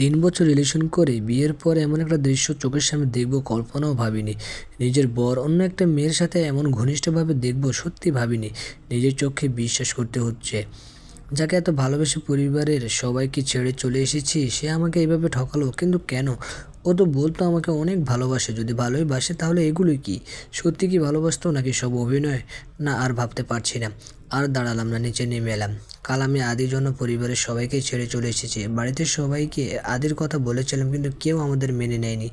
তিন বছর রিলেশন করে বিয়ের পর এমন একটা দৃশ্য চোখের সামনে দেখব, কল্পনাও ভাবিনি। নিজের বর অন্য একটা মেয়ের সাথে এমন ঘনিষ্ঠভাবে দেখব, সত্যি ভাবিনি। নিজের চোখে বিশ্বাস করতে হচ্ছে। যাকে এত ভালোবেসে পরিবারের সবাইকে ছেড়ে চলে এসেছি, সে আমাকে এইভাবে ঠকালো, কিন্তু কেন? ও তো বলতো আমাকে অনেক ভালোবাসে, যদি ভালোই বাসে তাহলে এগুলোই কি? সত্যি কি ভালোবাসতো নাকি সব অভিনয়? না, আর ভাবতে পারছি না। আর দাঁড়ালাম না, নিচে নেমে এলাম। কাল আমি আদির জন্য পরিবারের সবাইকে ছেড়ে চলে এসেছি। বাড়িতে সবাইকে আদির কথা বলেছিলাম, কিন্তু কেউ আমাদের মেনে নেয়নি।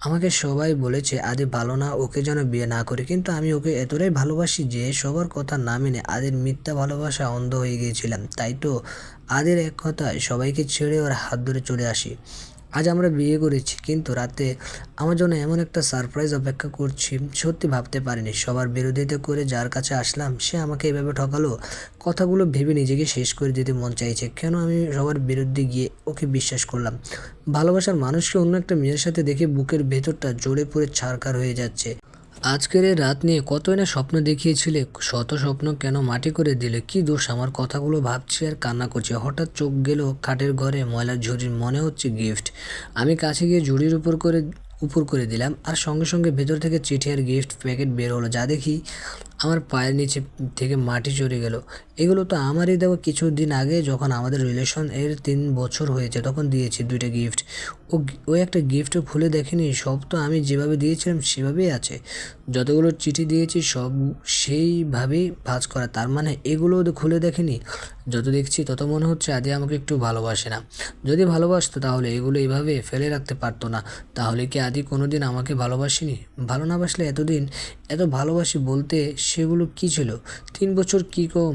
আমাকে সবাই বলেছে, আদি ভালো না, ওকে যেন বিয়ে না করে। কিন্তু আমি ওকে এতটাই ভালোবাসি যে সবার কথা না মেনে আদির মিথ্যা ভালোবাসা অন্ধ হয়ে গিয়েছিলাম। তাই তো আদির এক কথায় সবাইকে ছেড়ে ওর হাত ধরে চলে আসি। আজ আমরা বিয়ে করেছি, কিন্তু রাতে আমার জন্য এমন একটা সারপ্রাইজ অপেক্ষা করছি, সত্যি ভাবতে পারিনি। সবার বিরোধিতা করে যার কাছে আসলাম, সে আমাকে এভাবে ঠকালো। কথাগুলো ভেবে নিজেকে শেষ করে দিতে মন চাইছে। কেন আমি সবার বিরুদ্ধে গিয়ে ওকে বিশ্বাস করলাম? ভালোবাসার মানুষকে অন্য একটা মেয়ের সাথে দেখে বুকের ভেতরটা জোরে পড়ে ছাড়কার হয়ে যাচ্ছে। আজকের এই রাত নিয়ে কতই না স্বপ্ন দেখিয়েছিলে, শত স্বপ্ন কেন মাটি করে দিলে? কি দোষ? আমার কথাগুলো ভাবছি আর কান্না করছি। হঠাৎ চোখ গেল খাটের ঘরে ময়লার ঝুড়ির, মনে হচ্ছে গিফট আমি কাছে গিয়ে ঝুড়ির উপর করে উপর করে দিলাম আর সঙ্গে সঙ্গে ভেতর থেকে চিঠি আর গিফট প্যাকেট বের হলো। যা দেখি আমার পায়ের নিচে থেকে মাটি চড়ে গেল। এগুলো তো আমারই দেওয়া। কিছুদিন আগে যখন আমাদের রিলেশন এর তিন বছর হয়েছে, তখন দিয়েছি দুইটা গিফট ও ওই একটা গিফটও খুলে দেখেনি, সব তো আমি যেভাবে দিয়েছিলাম সেভাবেই আছে। যতগুলো চিঠি দিয়েছি, সব সেইভাবেই ভাঁজ করা। তার মানে এগুলো খুলে দেখেনি। যত দেখছি, তত মনে হচ্ছে আদি আমাকে একটু ভালোবাসে না। যদি ভালোবাসতো তাহলে এগুলো এভাবে ফেলে রাখতে পারতো না। তাহলে কি আদি কোনো দিন আমাকে ভালোবাসেনি? ভালো না বাসলে এতদিন, এত ভালোবাসি বলতে সেগুলো কি ছিল? তিন বছর কি কম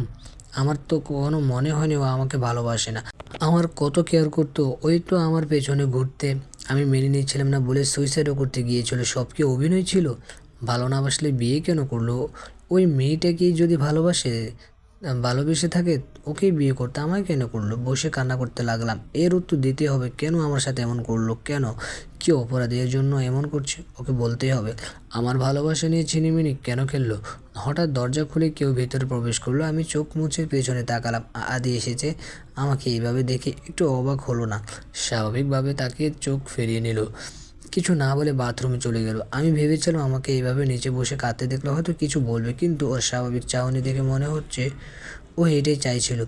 আমার তো কোনো মনে হয়নি ও আমাকে ভালোবাসে না। আমার কত কেয়ার করতো, ওই তো আমার পেছনে ঘুরতে। আমি মেনে নিয়েছিলাম না বলে সুইসাইডও করতে গিয়েছিল। সব কি অভিনয় ছিল? ভালো না বাসলে বিয়ে কেন করল? ওই মেয়েটাকেই যদি ভালোবাসে ভালোবেসে থাকে, ওকেই বিয়ে করতে আমায় কেন করল? বসে কান্না করতে লাগলাম। এর উত্তর দিতে হবে, কেন আমার সাথে এমন করল? কেন? কি অপরাধী এর জন্য এমন করছে? ওকে বলতেই হবে, আমার ভালোবাসা নিয়ে ছিনিমিনি কেন খেললো? হঠাৎ দরজা খুলে কেউ ভেতরে প্রবেশ করল, আমি চোখ মুছে পেছনে তাকালাম। আদি এসেছে, আমাকে এইভাবে দেখে একটু অবাক হলো না। স্বাভাবিকভাবে তাকে চোখ ফিরিয়ে নিল। কিছু না বলে বাথরুমে চলে গেল। আমি ভেবেছিলাম আমাকে এইভাবে নিচে বসে কাঁদতে দেখলে হয়তো কিছু বলবে, কিন্তু ওর স্বাভাবিক চাহনি দেখে মনে হচ্ছে ও এটাই চাইছিল।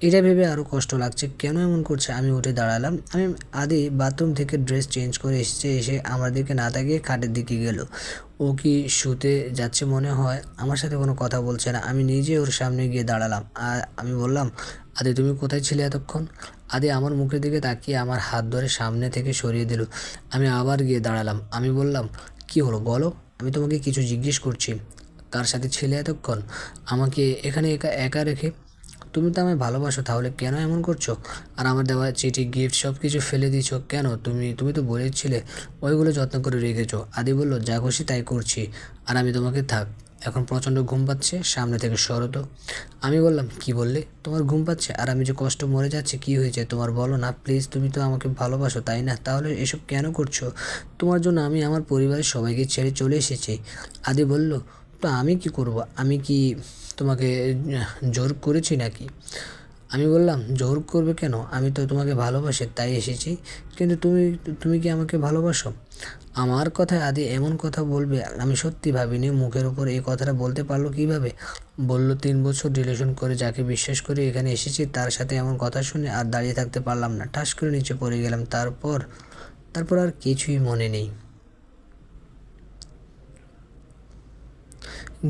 এটা ভেবে আরও কষ্ট লাগছে। কেন এমন করছে? আমি উঠে দাঁড়ালাম। আমি আদি বাথরুম থেকে ড্রেস চেঞ্জ করে এসেছে, এসে আমার দিকে না তাকিয়ে খাটের দিকে গেল। ও কি শুতে যাচ্ছে মনে হয়? আমার সাথে কোনো কথা বলছে না। আমি নিজে ওর সামনে গিয়ে দাঁড়ালাম। আর আমি বললাম, আদি, তুমি কোথায় ছিলে এতক্ষণ? আদি আমার মুখের দিকে তাকিয়ে আমার হাত ধরে সামনে থেকে সরিয়ে দিল। আমি আবার গিয়ে দাঁড়ালাম। আমি বললাম, কি হলো? বলো। আমি তোমাকে কিছু জিজ্ঞেস করছি। কার সাথে ছিলে এতক্ষণ? আমাকে এখানে একা একা রেখে তুমি তো আমায় ভালোবাসো, তাহলে কেন এমন করছ? আর আমার দেওয়া চিঠি গিফট সব কিছু ফেলে দিয়েছ কেন? তুমি তুমি তো বলেছিলে, ওইগুলো যত্ন করে রেখেছো। আদি বলল, যা খুশি তাই করছি। আর আমি তোমাকে থাক, এখন প্রচণ্ড ঘুম পাচ্ছে, সামনে থেকে সরো তো। আমি বললাম, কি বললে? তোমার ঘুম পাচ্ছে? আর আমি যে কষ্ট মরে যাচ্ছে, কি হয়েছে? তোমার বলো না প্লিজ তুমি তো আমাকে ভালোবাসো, তাই না? তাহলে এসব কেন করছ? তোমার জন্য আমি আমার পরিবারের সবাইকে ছেড়ে চলে এসেছি। আদি বলল, তো আমি কি করব? আমি কি তোমাকে জোর করেছি নাকি? আমি বললাম, জোর করবে কেন? আমি তো তোমাকে ভালোবাসি, তাই এসেছি। কিন্তু তুমি তুমি কি আমাকে ভালোবাসো? আমার কথায় আদি এমন কথা বলবে, আমি সত্যি ভাবিনি। মুখের উপর এই কথাটা বলতে পারল কীভাবে? বলল, তিন বছর রিলেশন করে যাকে বিশ্বাস করে এখানে এসেছি, তার সাথে এমন কথা শুনে আর দাঁড়িয়ে থাকতে পারলাম না। ঠাস করে নিচে পড়ে গেলাম। তারপর তারপর আর কিছুই মনে নেই।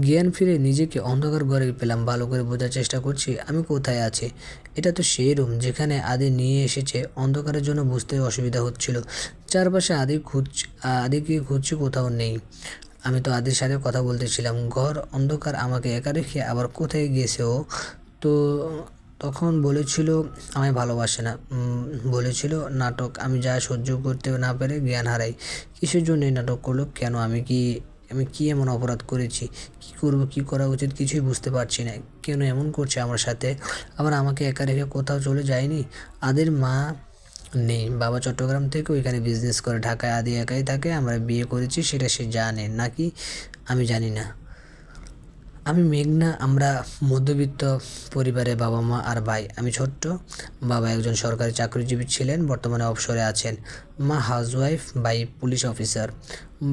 জ্ঞান ফিরে নিজেকে অন্ধকার ঘরে পেলাম, ভালো করে বোঝার চেষ্টা করছি, আমি কোথায় আছি? এটা তো সেই রুম যেখানে আদি নিয়ে এসেছে, অন্ধকারের জন্য বুঝতে অসুবিধা হচ্ছিল। চারপাশে আদি খুঁজ, আদিকে খুঁজছি কোথাও নেই। আমি তো আদির সাথে কথা বলতেছিলাম, ঘর অন্ধকার আমাকে একা রেখে আবার কোথায় গেছে ও? তো তখন বলেছিল, আমায় ভালোবাসে না। বলেছিল, নাটক, আমি যা সহ্য করতে না পেরে জ্ঞান হারাই। কিসের জন্য এই নাটক করল? কেন আমি কি আমি কি এমন অপরাধ করেছি? কি করব, কি করা উচিত? কিছুই বুঝতে পারছি না। কেন এমন করছে আমার সাথে? আবার আমাকে একা রেখে কোথাও চলে যায়নি? আদের মা নেই। বাবা চট্টগ্রাম থেকে ওইখানে বিজনেস করে, ঢাকায় আদি একাই থাকে। আমরা বিয়ে করেছি, সেটা সে জানে। নাকি? আমি জানি না। আমি মেঘনা, আমরা মধ্যবিত্ত পরিবারে বাবা মা আর ভাই। আমি ছোট্ট, বাবা একজন সরকারি চাকরিজীবী ছিলেন, বর্তমানে অবসরে আছেন। মা হাউসওয়াইফ ভাই পুলিশ অফিসার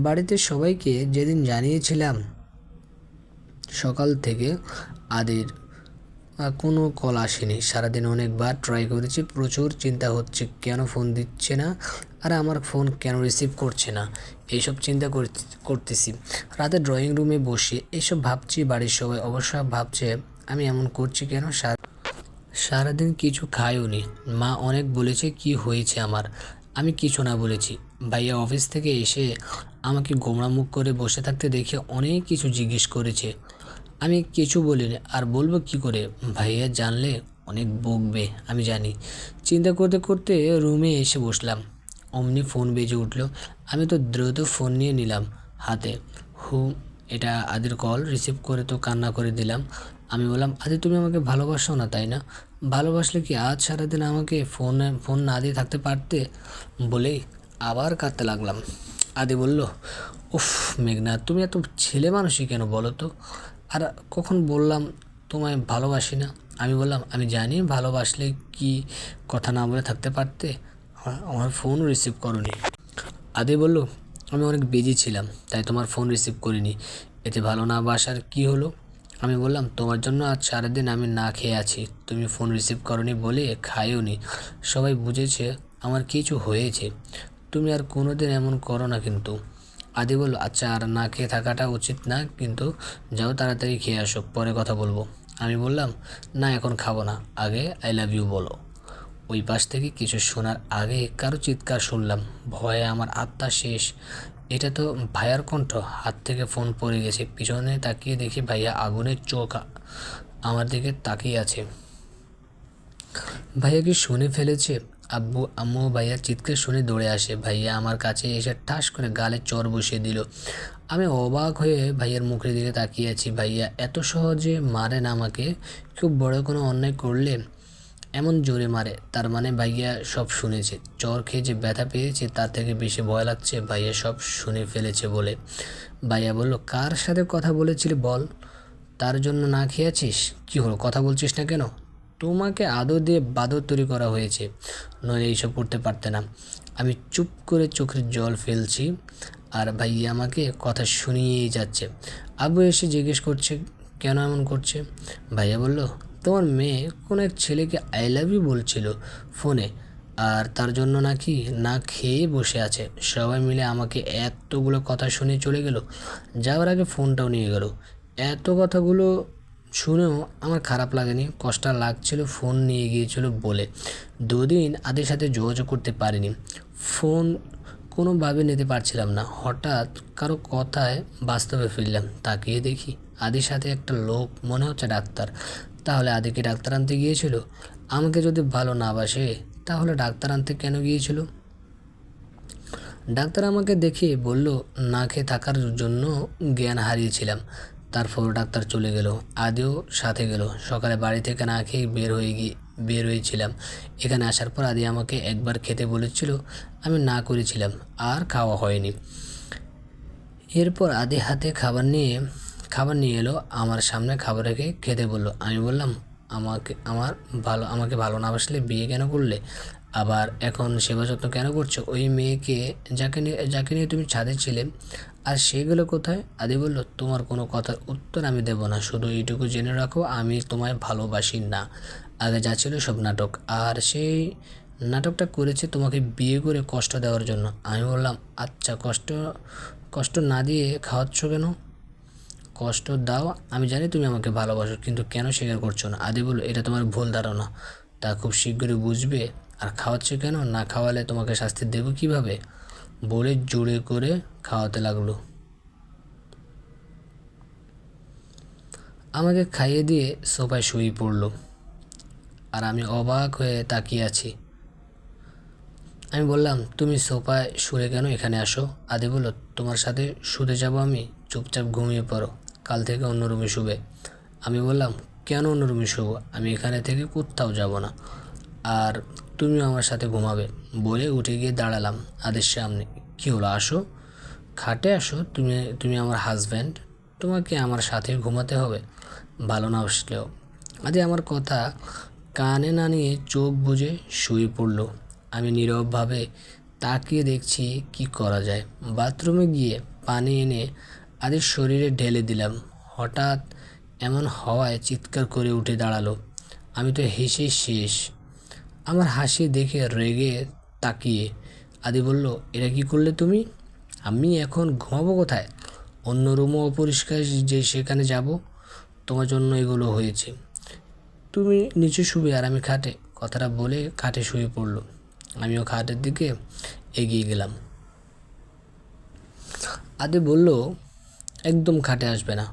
বাড়িতে সবাইকে যেদিন জানিয়েছিলাম, সকাল থেকে আদির কোনো কল আসেনি। সারাদিন অনেকবার ট্রাই করেছি, প্রচুর চিন্তা হচ্ছে কেন ফোন দিচ্ছে না, আর আমার ফোন কেন রিসিভ করছে না, এইসব চিন্তা করতে- করতেছি। রাতে ড্রয়িং রুমে বসে এইসব ভাবছি, বাড়ির সবাই অবশ্য ভাবছে আমি এমন করছি কেন? সারা, সারাদিন কিছু খাইও নি মা অনেক বলেছে কি হয়েছে আমার। আমি কিছু না বলেছি। ভাইয়া অফিস থেকে এসে আমাকে গোমড়া মুখ করে বসে থাকতে দেখে অনেক কিছু জিজ্ঞেস করেছে। আমি কিছু বলিনি। আর বলব কি করে? ভাইয়া জানলে অনেক বকবে, আমি জানি। চিন্তা করতে করতে রুমে এসে বসলাম। অমনি ফোন বেজে উঠল। আমি তো দ্রুত ফোন নিয়ে নিলাম হাতে। হু, এটা আদির কল, রিসিভ করে তো কান্না করে দিলাম। আমি বললাম, আদি, তুমি আমাকে ভালোবাসো না, তাই না? ভালোবাসলে কি আজ সারাদিন আমাকে ফোনে, ফোন না দিয়ে থাকতে পারতে? বলেই আবার কাঁদতে লাগলাম। আদি বলল, উফ, মেঘনা, তুমি এত ছেলে মানুষই কেন বলো তো? আর কখন বললাম, তোমায় ভালোবাসি না? আমি বললাম, আমি জানি ভালোবাসলে কি কথা না বলে থাকতে পারতে? আমার- ফোন রিসিভ করনি। আদি বলল, আমি অনেক বিজি ছিলাম, তাই তোমার ফোন রিসিভ করিনি। এতে ভালো না বাসার কি হলো? আমি বললাম, তোমার জন্য আজ সারাদিন আমি না খেয়ে আছি। তুমি ফোন রিসিভ করনি বলে খাইও নি। সবাই বুঝেছে আমার কিছু হয়েছে। তুমি আর কোনোদিন এমন করো না কিন্তু। আদি বলল আচ্ছা আর না খেয়ে থাকাটা উচিত না, কিন্তু যাও তাড়াতাড়ি খেয়ে আসো, পরে কথা বলব। আমি বললাম, না, এখন খাব না। আগে আই লাভ ইউ বলো। ওই পাশ থেকে কিছু শোনার আগে কারও চিৎকার শুনলাম। ভয়ে আমার আত্মা শেষ। এটা তো ভাইয়ার কণ্ঠ। হাত থেকে ফোন পড়ে গেছে। পিছনে তাকিয়ে দেখি ভাইয়া আগুনের চোখ আমার দিকে তাকিয়ে আছে। ভাইয়া কি শুনে ফেলেছে? আব্বু, আম্মু ভাইয়ার চিৎকার শুনে দৌড়ে আসে। ভাইয়া আমার কাছে এসে ঠাস করে গালে চর বসিয়ে দিল। আমি অবাক হয়ে ভাইয়ার মুখের দিকে তাকিয়ে আছি। ভাইয়া, এত সহজে মারেন আমাকে? খুব বড় কোনো অন্যায় করলে? এমন জোরে মারে। তার মানে ভাইয়া সব শুনেছে। চর খেয়ে যে ব্যথা পেয়েছে, তার থেকে বেশি ভয় লাগছে, ভাইয়া সব শুনে ফেলেছে বলে। ভাইয়া বলল, কার সাথে কথা বলেছিলি বল? তার জন্য না খেয়েছিস? কী হলো, কথা বলছিস না কেন? তোমাকে আদর দিয়ে বাদর তৈরি করা হয়েছে। নইলে এইসব করতে পারতে না। আমি চুপ করে চোখের জল ফেলছি আর ভাইয়া আমাকে কথা শুনিয়েই যাচ্ছে। আবু এসে জিজ্ঞেস করছে, কেন এমন করছে? ভাইয়া বলল, তোমার মেয়ে কোনো এক ছেলেকে আই লাভ ইউ বলছিল ফোনে আর তার জন্য নাকি না খেয়ে বসে আছে। সবাই মিলে আমাকে এতগুলো কথা শুনে চলে গেল। যাওয়ার আগে ফোনটাও নিয়ে গেল। এত কথাগুলো শুনেও আমার খারাপ লাগেনি। কষ্ট লাগছিল, ফোন নিয়ে গিয়েছিল বলে। দুদিন আদের সাথে যোগাযোগ করতে পারিনি। ফোন কোনোভাবে নিতে পারছিলাম না। হঠাৎ কারও কথায় বাস্তবে ফিরলাম। তাকিয়ে দেখি আদির সাথে একটা লোক, মনে হচ্ছে ডাক্তার। তাহলে আদিকে ডাক্তার আনতে গিয়েছিল? আমাকে যদি ভালো না বাসে, তাহলে ডাক্তার আনতে কেন গিয়েছিল? ডাক্তার আমাকে দেখে বলল না খেয়ে থাকার জন্য জ্ঞান হারিয়েছিলাম। তারপর ডাক্তার চলে গেল, আদিও সাথে গেল। সকালে বাড়ি থেকে না খেয়ে বের হয়ে গিয়ে, বের হয়েছিলাম। এখানে আসার পর আদি আমাকে একবার খেতে বলেছিল, আমি না করেছিলাম, আর খাওয়া হয়নি। এরপর আদি হাতে খাবার নিয়ে খাবার নিয়ে এলো, আমার সামনে খাবার রেখে খেতে বলল। আমি বললাম, আমাকে, আমার ভালো, আমাকে ভালো না বাসলে বিয়ে কেন করলে? আবার এখন সেবা যত্ন কেন করছ? ওই মেয়েকে যাকে নিয়ে যাকে নিয়ে তুমি ছাদে ছিলে, আর সেগুলো কোথায়? আদি বলল, তোমার কোনো কথার উত্তর আমি দেব না, শুধু এইটুকু জেনে রাখো, আমি তোমায় ভালোবাসি না। আগে যা ছিল সব নাটক, আর সেই নাটকটা করেছে তোমাকে বিয়ে করে কষ্ট দেওয়ার জন্য। আমি বললাম আচ্ছা কষ্ট কষ্ট না দিয়ে খাওয়াচ্ছ কেন? কষ্ট দাও, আমি জানি তুমি আমাকে ভালোবাসো, কিন্তু কেন স্বীকার করছ না? আদি বলল, এটা তোমার ভুল ধারণা। তা খুব শীঘ্রই বুঝবে আর খাওয়াচ্ছে কেন? না খাওয়ালে তোমাকে শাস্তি দেবো কীভাবে? বলে জোরে করে খাওয়াতে লাগল। আমাকে খাইয়ে দিয়ে সোফায় শুয়ে পড়ল। আর আমি অবাক হয়ে তাকিয়ে আছি। আমি বললাম, তুমি সোফায় শুয়ে কেন এখানে আসো? আদি বলল, তোমার সাথে শুতে যাব আমি। চুপচাপ ঘুমিয়ে পড়ো। কাল থেকে অন্য রুমে শুবে। আমি বললাম, কেন অন্য রুমে শুবো? আমি এখানে থেকে কোথাও যাব না। আর তুমিও আমার সাথে ঘুমাবে। বলে উঠে গিয়ে দাঁড়ালাম আদের সামনে। কী হলো, আসো? খাটে আসো, তুমি তুমি আমার হাজব্যান্ড তোমাকে আমার সাথে ঘুমাতে হবে। ভালো না আসলেও আদি আমার কথা কানে না নিয়ে চোখ বুজে শুয়ে পড়ল। আমি নীরবভাবে তাকিয়ে দেখছি কি করা যায়। বাথরুমে গিয়ে পানি এনে আদির শরীরে ঢেলে দিলাম। হঠাৎ এমন হওয়ায় চিৎকার করে উঠে দাঁড়াল। আমি তো হেসে শেষ। আমার হাসি দেখে রেগে তাকিয়ে আদি বলল, এটা কি করলে তুমি? আমি এখন ঘুমাবো কোথায়? অন্য রুমও অপরিষ্কার যে সেখানে যাব? তোমার জন্য এগুলো হয়েছে। তুমি নিচে শুবে আর আমি খাটে। কথাটা বলে খাটে শুয়ে পড়ল। আমিও খাটের দিকে এগিয়ে গেলাম। আদি বলল, একদম খাটে আসবে না।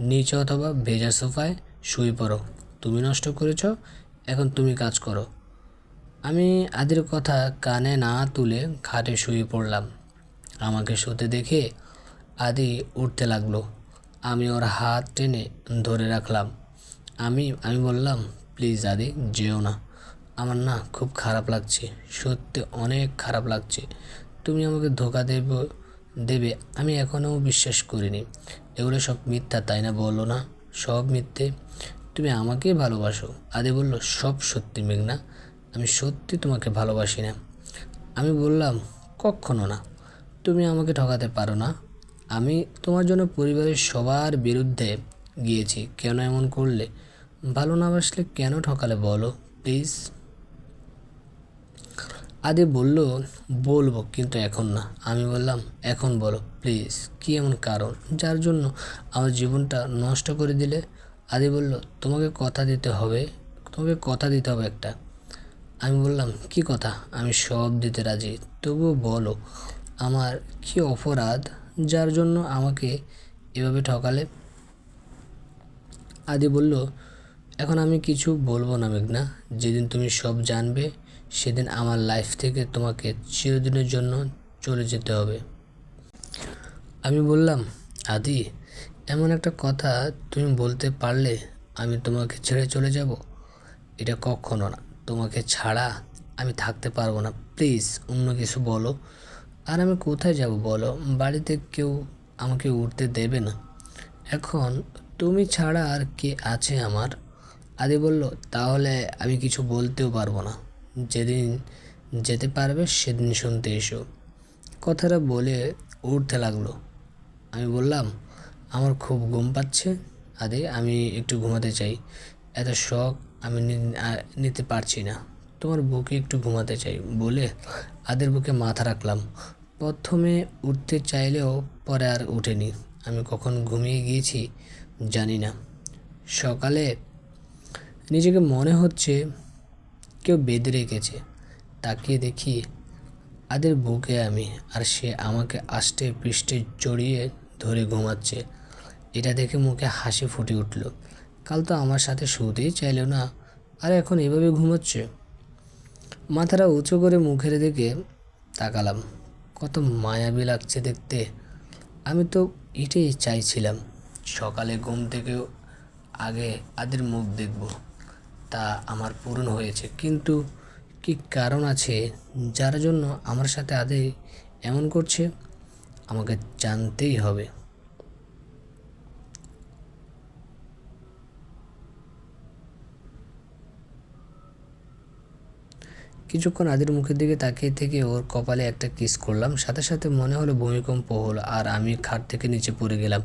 নিচে অথবা ভেজা সোফায় শুয়ে পড়ো। তুমি নষ্ট করেছ, এখন তুমি কাজ করো। আমি আদির কথা কানে না তুলে খাটে শুয়ে পড়লাম। আমাকে শুতে দেখে আদি উঠতে লাগল। আমি ওর হাত টেনে ধরে রাখলাম। আমি আমি বললাম, প্লিজ আদি, যেও না। আমার না খুব খারাপ লাগছে। সত্যি অনেক খারাপ লাগছে। তুমি আমাকে ধোকা দেব, দেবে আমি এখনও বিশ্বাস করিনি। এগুলো সব মিথ্যা, তাই না বলো না? সব মিথ্যে। তুমি আমাকেই ভালোবাসো। আদি বলল, সব সত্যি, মেঘনা। আমি সত্যি তোমাকে ভালোবাসি না। আমি বললাম কখনো না। তুমি আমাকে ঠকাতে পারো না। আমি তোমার জন্য পরিবারের সবার বিরুদ্ধে গিয়েছি। কেন এমন করলে? ভালো না বাসলে কেন ঠকালে বলো, প্লিজ? আদি বলল, বলব, কিন্তু এখন না। আমি বললাম, এখন বলো, প্লিজ। কি এমন কারণ? যার জন্য আমার জীবনটা নষ্ট করে দিলে? আদি বলল, তোমাকে কথা দিতে হবে, তোমাকে কথা দিতে হবে একটা। আমি বললাম, কি কথা? আমি সব দিতে রাজি। তবুও বলো, আমার কি অপরাধ যার জন্য আমাকে এভাবে ঠকালে? আদি বলল, এখন আমি কিছু বলব না, মেঘনা। যেদিন তুমি সব জানবে, সেদিন আমার লাইফ থেকে তোমাকে চিরদিনের জন্য চলে যেতে হবে। আমি বললাম, আদি, এমন একটা কথা তুমি বলতে পারলে আমি তোমাকে ছেড়ে চলে যাব? এটা কখনো না। তোমাকে ছাড়া আমি থাকতে পারব না। প্লিজ, অন্য কিছু বলো। আর আমি কোথায় যাব বলো? বাড়িতে কেউ আমাকে উঠতে দেবে না। এখন তুমি ছাড়া আর কে আছে আমার? আদি বলল, তাহলে আমি কিছু বলতেও পারব না। যেদিন যেতে পারবে, সেদিন শুনতে এসো। কথাটা বলে উঠতে লাগল। আমি বললাম, আমার খুব ঘুম পাচ্ছে। আদি, আমি একটু ঘুমাতে চাই। এত শখ আমি নিতে পারছি না। তোমার বুকে একটু ঘুমাতে চাই, বলে আদের বুকে মাথা রাখলাম। প্রথমে উঠতে চাইলেও পরে আর উঠেনি আমি কখন ঘুমিয়ে গিয়েছি জানি না। সকালে নিজেকে মনে হচ্ছে কেউ বেঁধে রেখেছে। তাকিয়ে দেখি আদের বুকে আমি, আর সে আমাকে আষ্টে পৃষ্ঠে জড়িয়ে ধরে ঘুমাচ্ছে। এটা দেখে মুখে হাসি ফুটে উঠল। কাল তো আমার সাথে শুতেই চাইল না। আর এখন এভাবে ঘুমাচ্ছে। মাথাটা উঁচু করে মুখের দিকে তাকালাম। কত মায়াবী লাগছে দেখতে। আমি তো এটাই চাইছিলাম, সকালে ঘুম থেকে আগে আদের মুখ দেখব। তা আমার পূরণ হয়েছে। কিন্তু কি কারণ আছে? যার জন্য আমার সাথে আদে এমন করছে? আমাকে জানতেই হবে। কিছুক্ষণ আদির মুখের দিকে তাকিয়ে থেকে ওর কপালে একটা কিস করলাম। সাথে সাথে মনে হলো ভূমিকম্প হলো আর আমি খাট থেকে নিচে পড়ে গেলাম।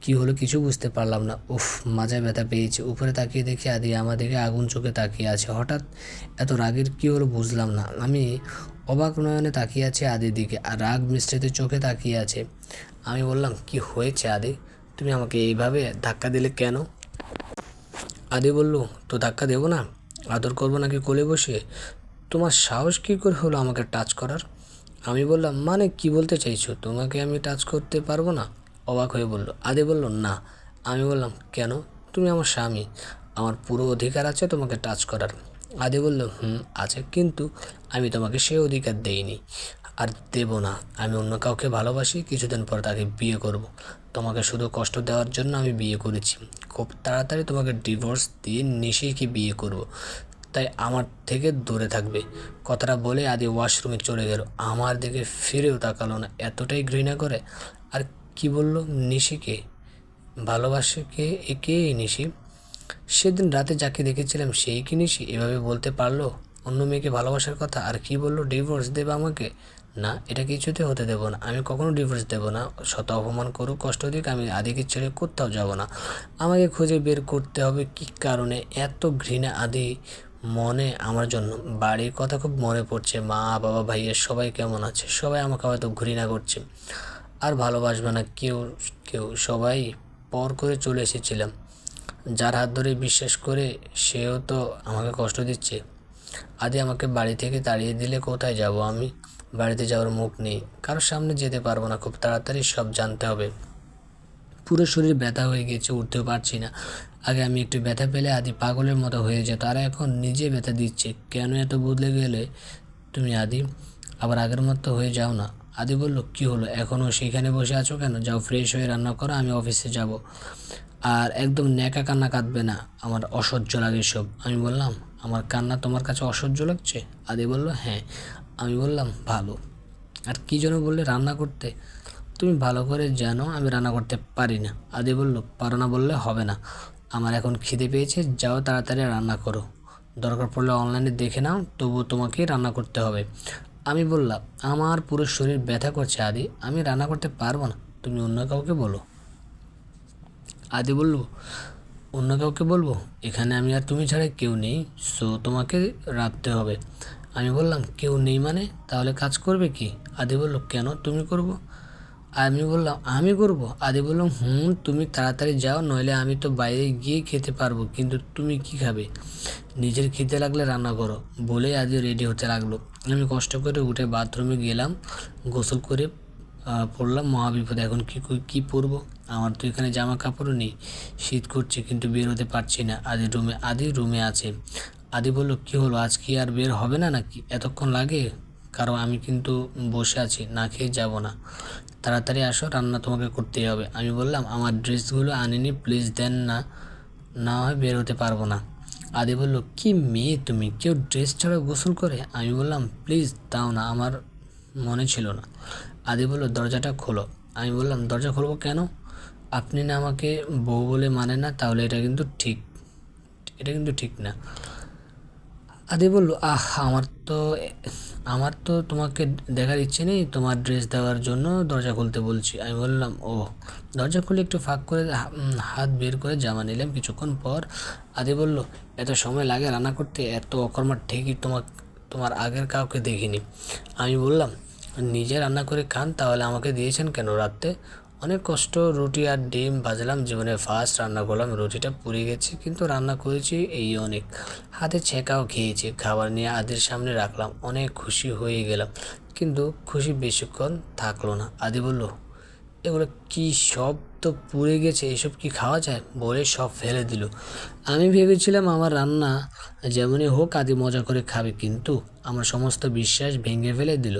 কি হলো কিছু বুঝতে পারলাম না। উফ মাজায় ব্যথা পেয়েছে। উপরে তাকিয়ে দেখি আদি আমার দিকে আগুন চোখে তাকিয়ে আছে। হঠাৎ এত রাগের কি হলো বুঝলাম না। আমি অবাক নয়নে তাকিয়ে আছে আদির দিকে আর রাগ মিশ্রিত চোখে তাকিয়ে আছে। আমি বললাম, কি হয়েছে আদি? তুমি আমাকে এইভাবে ধাক্কা দিলে কেন? আদি বলল, তো ধাক্কা দেবো না? আদর করব নাকি কোলে বসে তোমার সাহস কী করে হলো আমাকে টাচ করার? আমি বললাম মানে কি বলতে চাইছো? তোমাকে আমি টাচ করতে পারব না? অবাক হয়ে বলল, আদি বলল, না। আমি বললাম, কেন? তুমি আমার স্বামী। আমার পুরো অধিকার আছে তোমাকে টাচ করার। আদি বলল, হুম, আছে, কিন্তু আমি তোমাকে সে অধিকার দেইনি। আর দেব না। আমি অন্য কাউকে ভালোবাসি, কিছুদিন পর তাকে বিয়ে করব। তোমাকে শুধু কষ্ট দেওয়ার জন্য আমি বিয়ে করেছি। খুব তাড়াতাড়ি তোমাকে ডিভোর্স দিয়ে নিশেষকে বিয়ে করব। তাই আমার থেকে দূরে থাকবে। কথাটা বলে আদি ওয়াশরুমে চলে গেল। আমার দিকে ফিরেও তাকালো না। এতটাই ঘৃণা করে? আর কি বলল নিশিকে? ভালোবাসে কে? একে নিশি? সেদিন রাতে যাকে দেখেছিলাম সেই কি নিশি? এভাবে বলতে পারল? অন্য মেয়েকে ভালোবাসার কথা? আর কি বলল ডিভোর্স দেবে আমাকে? না, এটা কিছুতে হতে দেবো না। আমি কখনো ডিভোর্স দেবো না। শত অপমান করুক, কষ্ট দিক, আমি আদিকে ছেড়ে কোথাও যাব না। আমাকে খুঁজে বের করতে হবে কি কারণে? এত ঘৃণা আদি মনে, আমার জন্য। বাড়ির কথা খুব মনে পড়ছে। মা, বাবা, ভাইয়ের সবাই কেমন আছে? সবাই আমাকে হয়তো ঘৃণা করছে। আর ভালোবাসবে না কেউ কেউ। সবাই পর করে চলে এসেছিলাম। যার হাত ধরে বিশ্বাস করে সেও তো আমাকে কষ্ট দিচ্ছে। আদি আমাকে বাড়ি থেকে তাড়িয়ে দিলে কোথায় যাব আমি? বাড়িতে যাওয়ার মুখ নেই। কারোর সামনে যেতে পারব না। খুব তাড়াতাড়ি সব জানতে হবে। পুরো শরীর ব্যথা হয়ে গেছে, উঠতেও পারছি না। আগে আমি একটু ব্যথা পেলে আদি পাগলের মতো হয়ে যেত। আর এখন নিজে ব্যথা দিচ্ছে। কেন এত বদলে গেলে তুমি আদি? আবার আগের মতো হয়ে যাও না। আদি বলল, কি হলো? এখনও সেখানে বসে আছো কেন? যাও ফ্রেশ হয়ে রান্না করো, আমি অফিসে যাব। আর একদম ন্যাকা কান্না কাঁদবে না। আমার অসহ্য লাগে সব। আমি বললাম, আমার কান্না তোমার কাছে অসহ্য লাগছে? আদি বলল হ্যাঁ। আমি বললাম, ভালো। আর কী জন্য বললে রান্না করতে? তুমি ভালো করে জানো, আমি রান্না করতে পারি না। আদি বলল, পারো না বললে হবে না। আমার এখন খিদে পেয়েছে, যাও তাড়াতাড়ি রান্না করো। দরকার পড়লে অনলাইনে দেখে নাও, তবুও তোমাকেই রান্না করতে হবে। আমি বললাম, আমার পুরো শরীর ব্যথা করছে আদি, আমি রান্না করতে পারব না। তুমি অন্য কাউকে বলো। আদি বলল, অন্য কাউকে বলব? এখানে আমি আর তুমি ছাড়া কেউ নেই, সো তোমাকে রাখতে হবে। আমি বললাম, কেউ নেই মানে? তাহলে কাজ করবে কি? আদি বলল, কেন? তুমি করব? আমি বললাম, আমি করব? আদি বললাম, হুম, তুমি তাড়াতাড়ি যাও, নইলে আমি তো বাইরে গিয়ে খেতে পারব, কিন্তু তুমি কি খাবে? নিজের খেতে লাগলে রান্না করো বলে আদি রেডি হতে লাগল। আমি কষ্ট করে উঠে বাথরুমে গেলাম, গোসল করে পড়লাম, মহাবিপদ, এখন কি কি পরবো? আমার তো এখানে জামা কাপড়ও নেই, শীত করছে কিন্তু বের হতে পারছি না, আদি রুমে আদি রুমে আছে। আদি বলল, কি হলো, আজ কি আর বের হবে না নাকি? এতক্ষণ লাগে? কারণ আমি কিন্তু বসে আছি, না খেয়ে যাব না। তাড়াতাড়ি আসো, রান্না তোমাকে করতেই হবে। আমি বললাম, আমার ড্রেসগুলো আনিনি প্লিজ দেন না। না হয় বের হতে পারব না। আদি বলল, কি মেয়ে তুমি? কেউ ড্রেস ছাড়া গোসল করে? আমি বললাম প্লিজ দাও না, আমার মনে ছিল না। আদি বলল, দরজাটা খোলো। আমি বললাম, দরজা খুলবো কেন? আপনি না আমাকে বউ বলে মানে না, তাহলে এটা কিন্তু ঠিক, এটা কিন্তু ঠিক না। আদি বলল, আহ, আমার তো আমার তো তোমাকে দেখার ইচ্ছে নেই, তোমার ড্রেস দেওয়ার জন্য দরজা খুলতে বলছি। আমি বললাম ও দরজা খুলে একটু ফাঁক করে হাত বের করে জামা নিলাম। কিছুক্ষণ পর আদি বলল, এত সময় লাগে রান্না করতে, এত অকর্মার ঠিকই তোমার তোমার আগের কাউকে দেখিনি। আমি বললাম, নিজে রান্না করে খান, তাহলে আমাকে দিয়েছেন কেন রাত্রে? অনেক কষ্ট, রুটি আর ডিম ভাজলাম জীবনে ফার্স্ট রান্না করলাম, রুটিটা পুড়ে গেছে, কিন্তু রান্না করেছি এই অনেক। হাতে ছেঁকাও খেয়েছি, খাবার নিয়ে আদির সামনে রাখলাম, অনেক খুশি হয়ে গেলাম, কিন্তু খুশি বেশিক্ষণ থাকল না। আদি বলল, এগুলো কি সব তো পুড়ে গেছে, এসব কি খাওয়া যায়? বলে সব ফেলে দিল। আমি ভেবেছিলাম আমার রান্না যেমনই হোক, আদি মজা করে খাবে, কিন্তু আমার সমস্ত বিশ্বাস ভেঙে ফেলে দিল,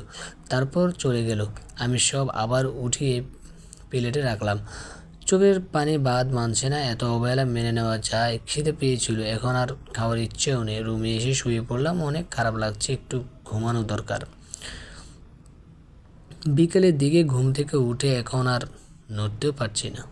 তারপর চলে গেল। আমি সব আবার উঠিয়ে প্লেটে রাখলাম। চোখের পানি বাদ মানছে না, এত অবহেলা মেনে নেওয়া যায়। খিদে পেয়েছিল, এখন আর খাওয়ার ইচ্ছেও নেই। রুমে এসে শুয়ে পড়লাম, অনেক খারাপ লাগছে, একটু ঘুমানো দরকার। বিকেলের দিকে ঘুম থেকে উঠে এখন আর নড়তেও পারছি না।